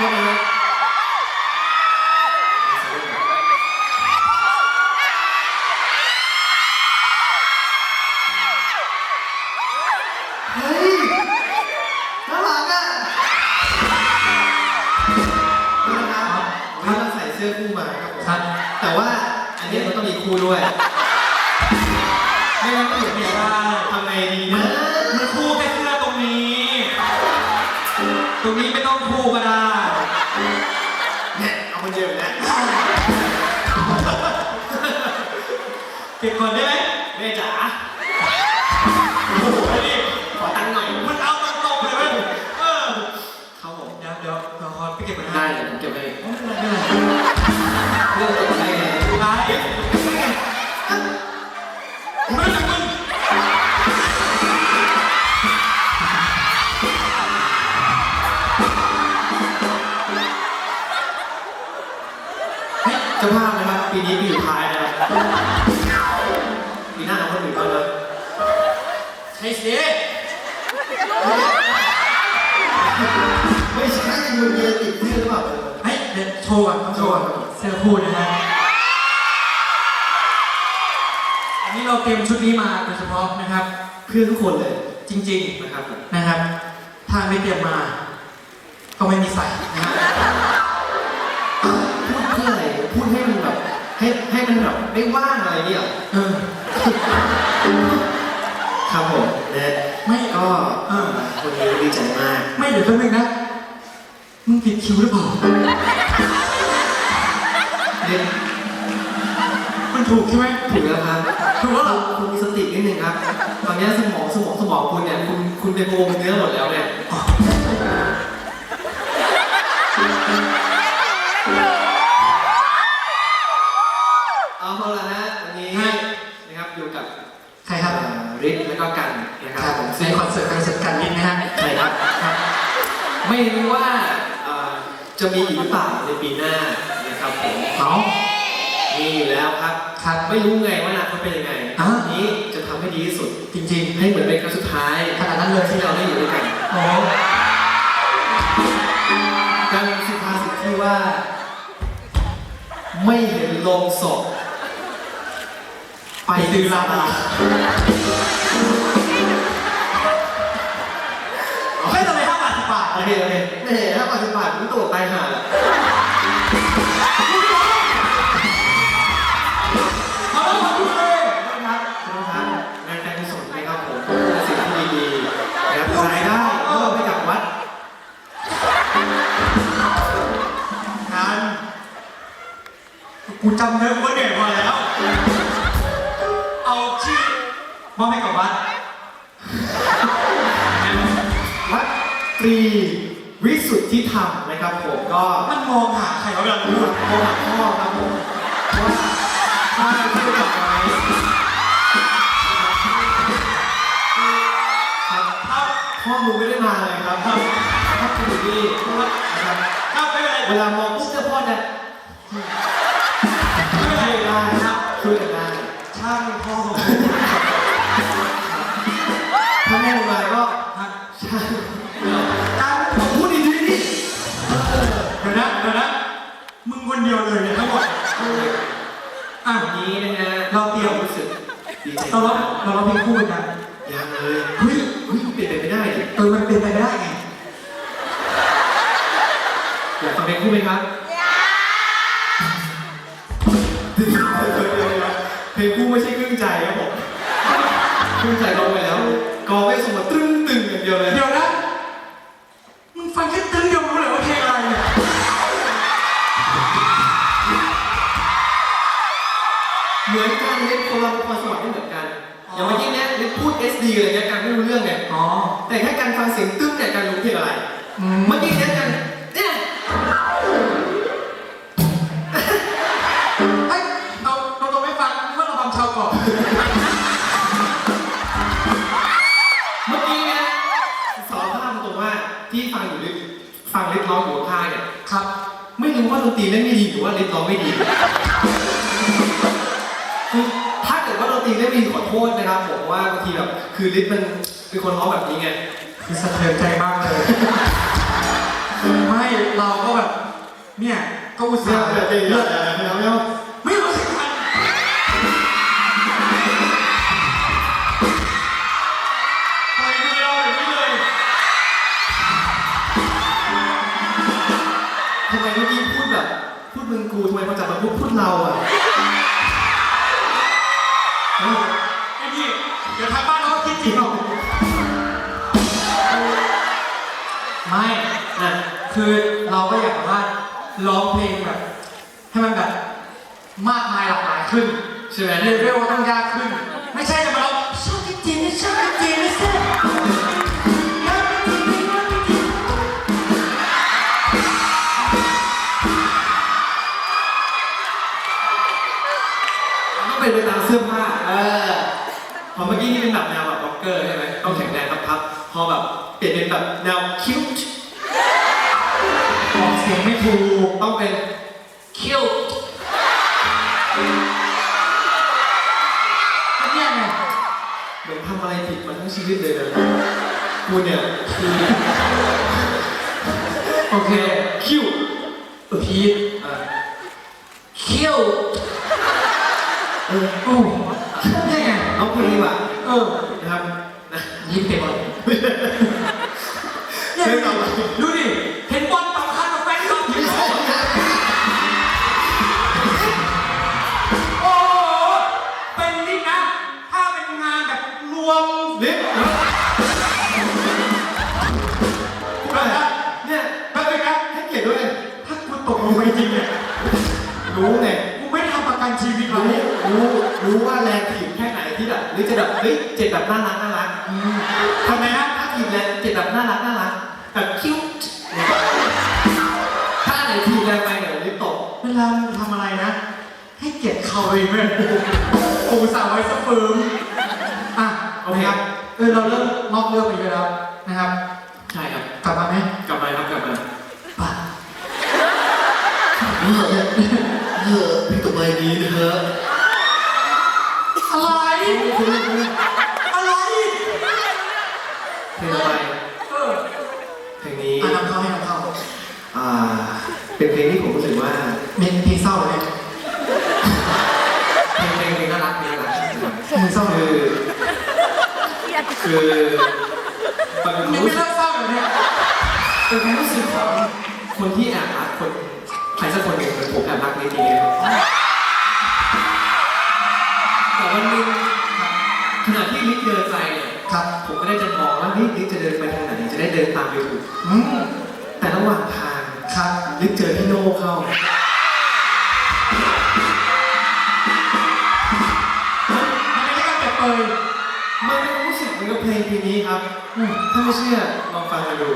ทษนะฮะเฮ้ยน่ารักอะนี่นะครับวันนี้เราใส่เสื้อคู่มาครับผมครับ แต่ว่าอันนี้มันต้องมีคู่ด้วย ไม่งั้นก็อยู่ไม่ได้ทำไงดีนะมันคู่แค่เสื้อตรงนี้ ตรงนี้ไม่ต้องคู่ก็ได้ บก่อนได้ไหมแม่จ๋าโอ้โหนี่ขอตังค์หน่อยมันเอาตรงๆเลยเว้ยเออครับผมเดี๋ยวเดี๋ยวเดี๋ยวขอไปเก็บก่อนนะได้เดี๋ยวผมเก็บให้ไม่เป็นไรไม่เป็นไรเรื่องตัวให้ไงไปไม่ต้องมึงเฮ้ยเจ้าภาพนะครับปีนี้ปีสุดท้ายนะครับ ใช่สิไม่ใช่มึงเมียติดเสื้อหรือเปล่าเฮ้ยเดี๋ยวโชว์ก่อนต้องโชว์ก่อนเสื้อคู่นะฮะ อันนี้เราเตรียมชุดนี้มาโดยเฉพาะนะครับ เพื่อนทุกคนเลยจริงนะครับผมๆนะครับ ถ้าไม่เตรียมมา ก็ไม่มีใส่นะฮะพูดเพื่ออะไรพูดให้มันแบบให้ให้มันแบบไม่ว่างอะไรเนี่ย เออ ครับผมนะไม่ก็เออวันนี้ดีใจมาก ไม่เดี๋ยวแป๊บนึงนะ มึงผิดคิวหรือเปล่าเรียนมันถูกใช่ไหมถูกแล้วครับถูกแล้วเหรอคุณมีสตินิดนึงครับ ตอนนี้สมองสมองสมองคุณเนี่ย คุณคุณเป็นโพรงเนื้อหมดแล้วเนี่ยเอาละฮะวันนี้นะครับอยู่กับใครครับ เอ่อริทธิ์แล้วก็กันนะครับผมในคอนเสิร์ตคอนเสิร์ตกันนิดนะฮะใช่ครับครับ ไม่รู้ว่าเอ่อจะมีอีกหรือเปล่าในปีหน้านะครับผมเอามีอยู่แล้วครับ ครับ ไม่รู้ไงว่าอนาคตเป็นยังไงอะวันนี้จะทำให้ดีที่สุด จริงให้เหมือนเป็นครั้งสุดท้ายๆขนาดนั้นเลยที่เราได้อยู่ด้วยกันโอ้ดังสุภาษิตที่ว่า ไม่เห็นโลงศพไปซื้อลาบา จำเนื้อกูก็เหนื่อยพอแล้ว เอาชื่อมอบให้กับวัด วัดตรีวิสุทธิธรรมนะครับผมก็มันมองหาใครเขากำลังพูดโทรหาพ่อครับผมว่าถ้าที่จะกลับไหมครับครับพ่อมึงไม่ได้มาเลยครับพ่อพ่อคุณอยู่นี่นะครับครับไม่เป็นไรเวลามองปุ๊บเจ้าพ่อจะไม่เป็นไรช่วยได้ครับช่วยกันได้ช่างพ่อถ้าแม่มาก็ครับใช่การพูดดีๆดิเดี๋ยวนะเดี๋ยวนะมึงคนเดียวเลยเนี่ยทั้งหมดอะวันนี้นะฮะเราเตรียมรู้สึกดีใจเราร้องเราร้องเพลงคู่กันยังเลยเฮ้ยเฮ้ยเปลี่ยนไปไม่ได้เออมันเป็นไปไม่ได้ไงอยากฟังเพลงคู่ไหมครับ ครึ่งใจลงไปแล้วกองไม่ส่งมาตึ้งตึงอย่างเดียวเลย เดี๋ยวนะมึงฟังแค่ตึ้งเดียวรู้เลยว่าเพลงอะไรเนี่ยเหมือนกันเล่นคนเราพรสวรรค์ไม่เหมือนกัน อย่างเมื่อกี้เนี้ยเล่นพูด SD อะไรเงี้ยการไม่รู้เรื่องไงอ๋อแต่แค่การฟังเสียงตึ้งเนี่ยการรู้เพลง นตรีเล่นไม่ดีหรือว่าลิฟร้องไม่ดีคือถ้าเกิดว่าดนตรีเล่นไม่ดีขอโทษนะครับผมว่าบางทีแบบคือลิฟมันเป็นคนร้องแบบนี้ไงคือสะเทือนใจมากเลยไม่เราก็แบบเนี่ยก็อุตเดี๋ยส่าวห์เดี๋ยวเดี๋ยว ลากหลายขึ้นใช่ไหมเลเวลต้องยากขึ้น ไม่ใช่จะมาร้องชอบจริงๆชอบจริงๆไม่ใช่รักจริงๆรักจริงต้องเป็นไปตามเสื้อผ้าเออพอเมื่อกี้นี่เป็นแบบแนวแบบร็อกเกอร์ใช่ไหมต้องแข็งแรงครับครับพอแบบเปลี่ยนเป็นแบบแนวคิ้วๆออกเสียงไม่ถูกต้องเป็นคิว เหมือนทำอะไรผิดมาทั้งชีวิตเลยนะกูเนี่ยคือโอเคคิ้วพีทอะคิวเออโอ้เนี่ยไงเอาเพลงดีกว่าเออนะครับนะยิ้มเต็มเลยเนี่ยดูดิดูดิเวมนี่นะพูดอะไรนะเนี่ยแป๊บนึงนะให้เกียรติด้วย ถ้ากูตกลงไปจริงเนี่ย รู้ไงกูไม่ทำประกันชีวิตเรารู้รู้รู้ว่าแรงถีบแค่ไหนที่แบบหรือจะแบบเฮ้ยเจ็บแบบน่ารักน่ารักอืมทำไมนะถ้าถีบแรงเจ็บแบบน่ารักน่ารักแบบคิ้วถ้าไหนถีบแรงไปเดี๋ยวลิฟต์ตกเวลามึงทำอะไรนะ ให้เกียรติเขาเองเลยกูสั่งไว้สะฟืมอะโอเคครับ เออเราเริ่มนอกเรื่องไปเยอะแล้วนะครับ ใช่ครับ กลับมาไหมกลับมาครับกลับมาป่ะเออเออเพลงต่อไปนี้นะฮะอะไรอะไรเพลงต่อไปเออเพลงนี้อะนำเข้าให้นำเข้าอ่า เป็นเพลงที่ผมรู้สึกว่าเพลงเพลงเศร้าเลย คือยคือมันเป็นคยัวางมไม่รู้สึเลิกกเศร้าเลยเนี่ยเป็นความรู้สึกของคนที่แอบรักคนใครสักคนหนึ่งเหมือนผมแอบรักในทีครับแต่วันหนึงขณะที่ลิฟต์เดินไปเนี่ยครับ ผมก็ได้จะมองว่าลิฟต์ลิฟต์จะเดินไปทางไหนจะได้เดินตามไปถูกอืมแต่ระหว่างทางครับลิฟต์เจอพี่โน่เข้า เหมือนกับเพลงเพลงนี้ครับอืมถ้าไม่เชื่อลองฟังกันดู